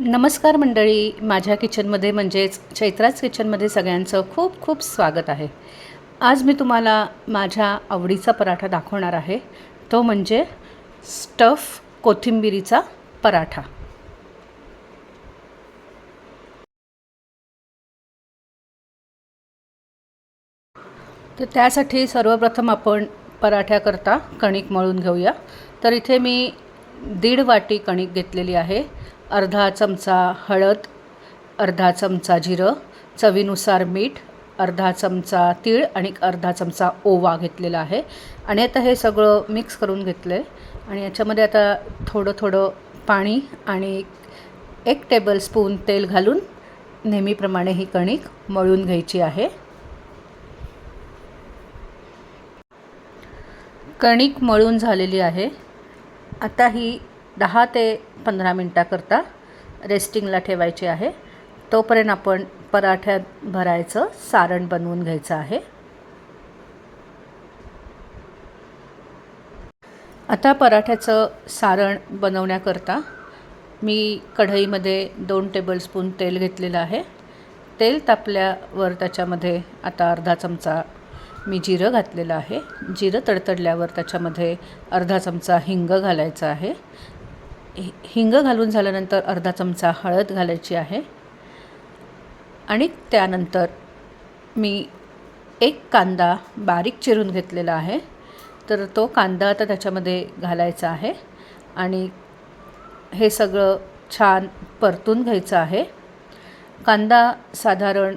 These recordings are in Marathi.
नमस्कार मंडळी माझ्या किचनमध्ये म्हणजेच चैत्राज किचनमध्ये सगळ्यांचं खूप खूप स्वागत आहे. आज मी तुम्हाला माझ्या आवडीचा पराठा दाखवणार आहे. तो म्हणजे स्टफ कोथिंबिरीचा पराठा. तर त्यासाठी सर्वप्रथम आपण पराठ्याकरता कणिक मळून घेऊया. तर इथे मी दीड वाटी कणिक घेतलेली आहे. अर्धा चमचा हळद अर्धा चमचा जिरं चवीनुसार मीठ अर्धा चमचा तीळ आणि अर्धा चमचा ओवा घेतलेला आहे. आणि आता हे सगळं मिक्स करून घेतलं आहे आणि याच्यामध्ये आता थोडं थोडं पाणी आणि एक टेबल स्पून तेल घालून नेहमीप्रमाणे ही कणिक मळून घ्यायची आहे. कणिक मळून झालेली आहे. आता ही दहा ते पंधरा मिनटाकरता रेस्टिंगला ठेवायची आहे. तोपर्यंत आपण पराठ्यात भरायचं सारण बनवून घ्यायचं आहे. आता पराठ्याचं सारण बनवण्याकरता मी कढईमध्ये दोन टेबलस्पून तेल घेतलेलं आहे. तेल तापल्यावर त्याच्यामध्ये आता अर्धा चमचा मी जिरं घातलेलं आहे. जिरं तडतडल्यावर त्याच्यामध्ये अर्धा चमचा हिंग घालायचा आहे. हिंग घालून झाल्यानंतर अर्धा चमचा हळद घालायची आहे. आणि त्यानंतर मी एक कांदा बारीक चिरून घेतलेला आहे. तर तो कांदा आता त्याच्यामध्ये घालायचा आहे. आणि हे सगळं छान परतून घ्यायचं आहे. कांदा साधारण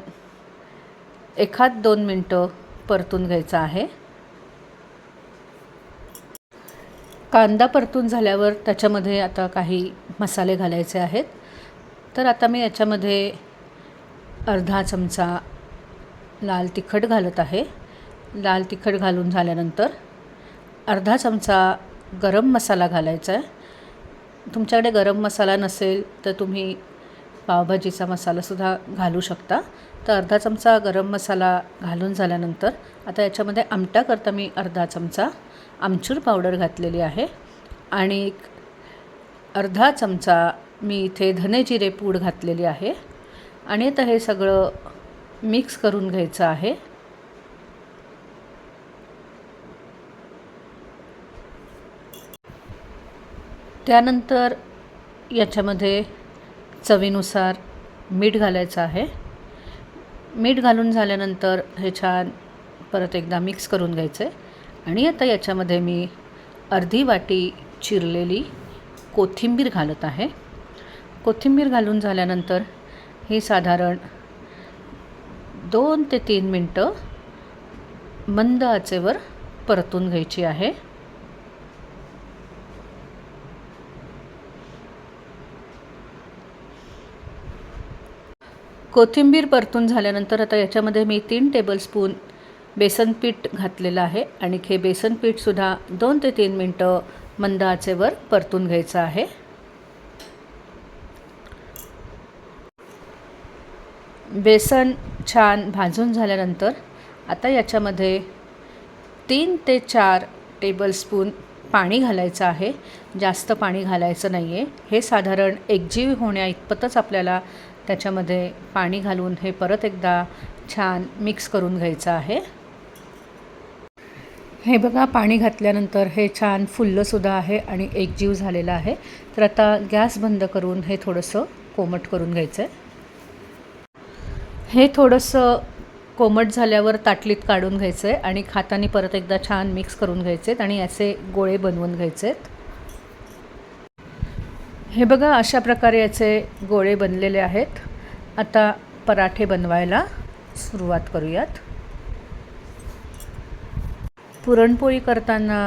एखाद दोन मिनटं परतून घ्यायचा आहे. कांदा परतून झाल्यावर त्याच्यामध्ये आता काही मसाले घालायचे आहेत. तर आता मी याच्यामध्ये अर्धा चमचा लाल तिखट घालत आहे. लाल तिखट घालून झाल्यानंतर अर्धा चमचा गरम मसाला घालायचा आहे. तुमच्याकडे गरम मसाला नसेल तर तुम्ही पावभाजीचा मसालासुद्धा घालू शकता. तर अर्धा चमचा गरम मसाला घालून झाल्यानंतर आता याच्यामध्ये आमट्याकरता मी अर्धा चमचा. आमचूर पावडर घातलेली आहे आणि अर्धा चमचा मी इथे धने जिरे पूड घातलेली आहे. आणि आता हे सगळं मिक्स करून घ्यायचं आहे. त्यानंतर याच्यामध्ये चवीनुसार मीठ घालायचं आहे. मीठ घालून झाल्यानंतर हे छान परत एकदा मिक्स करून घ्यायचं आहे आणि आता याच्यामध्ये मी अर्धी वाटी चिरलेली कोथिंबीर घालत आहे. कोथिंबीर घालून झाल्यानंतर ही साधारण दोन ते तीन मिनटं मंद आचेवर परतून घ्यायची आहे. कोथिंबीर परतून झाल्यानंतर आता याच्यामध्ये मी तीन टेबलस्पून बेसन पीठ घातलेलं आहे. आणि हे बेसन पीठसुद्धा दोन ते तीन मिनटं मंद आचेवर परतून घ्यायचं आहे. बेसन छान भाजून झाल्यानंतर आता याच्यामध्ये तीन ते चार टेबलस्पून पाणी घालायचं आहे. जास्त पाणी घालायचं नाही आहे हे साधारण एकजीव होण्या इतपतच आपल्याला त्याच्यामध्ये पाणी घालून हे परत एकदा छान मिक्स करून घ्यायचं आहे. हे बघा पाणी घातल्यानंतर हे छान फुललंसुद्धा आहे आणि एकजीव झालेलं आहे. तर आता गॅस बंद करून हे थोडंसं कोमट करून घ्यायचं आहे हे थोडंसं कोमट झाल्यावर ताटलीत काढून घ्यायचं आहे आणि खातानी परत एकदा छान मिक्स करून घ्यायचे आहेत आणि याचे गोळे बनवून घ्यायचे आहेत हे बघा अशा प्रकारे याचे गोळे बनलेले आहेत. आता पराठे बनवायला सुरुवात करूयात. पुरणपोळी करताना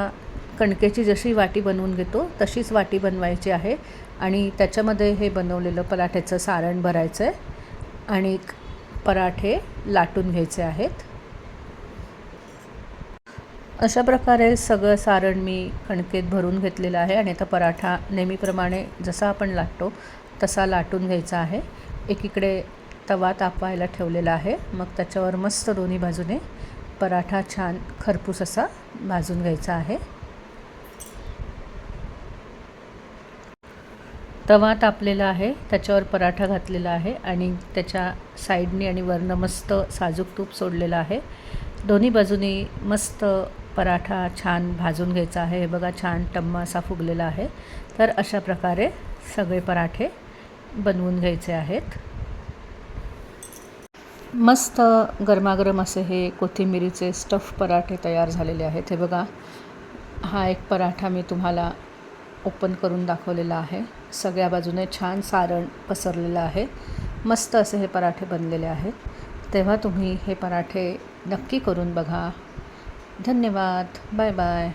कणकेची जशी वाटी बनवून घेतो तशीच वाटी बनवायची आहे. आणि त्याच्यामध्ये हे बनवलेलं पराठ्याचं सारण भरायचं आहे. आणि पराठे लाटून घ्यायचे आहेत. अशा प्रकारे सगळं सारण मी कणकेत भरून घेतलेलं आहे. आणि आता पराठा नेहमीप्रमाणे जसा आपण लाटतो तसा लाटून घ्यायचा आहे. एकीकडे तवा तापवायला ठेवलेला आहे. मग त्याच्यावर मस्त दोन्ही बाजूने पराठा छान खरपूस असा भाजून घ्यायचा आहे. तवा तापलेला आहे त्याच्यावर पराठा घातलेला आहे आणि त्याच्या साईडनी आणि वरनं मस्त साजूक तूप सोडलेलं आहे. दोन्ही बाजूनी मस्त पराठा छान भाजून घ्यायचा आहे. हे बघा छान टम्मा असा फुगलेला आहे. तर अशा प्रकारे सगळे पराठे बनवून घ्यायचे आहेत. मस्त गरमागरम असे हे कोथिंबिरीचे स्टफ पराठे तयार झालेले आहेत. हे बघा हा एक पराठा मी तुम्हाला ओपन करून दाखवलेला आहे. सगळ्या बाजूने छान सारण पसरलेलं आहे. मस्त असे हे पराठे बनलेले आहेत. तेव्हा तुम्ही हे पराठे नक्की करून बघा. धन्यवाद. Bye bye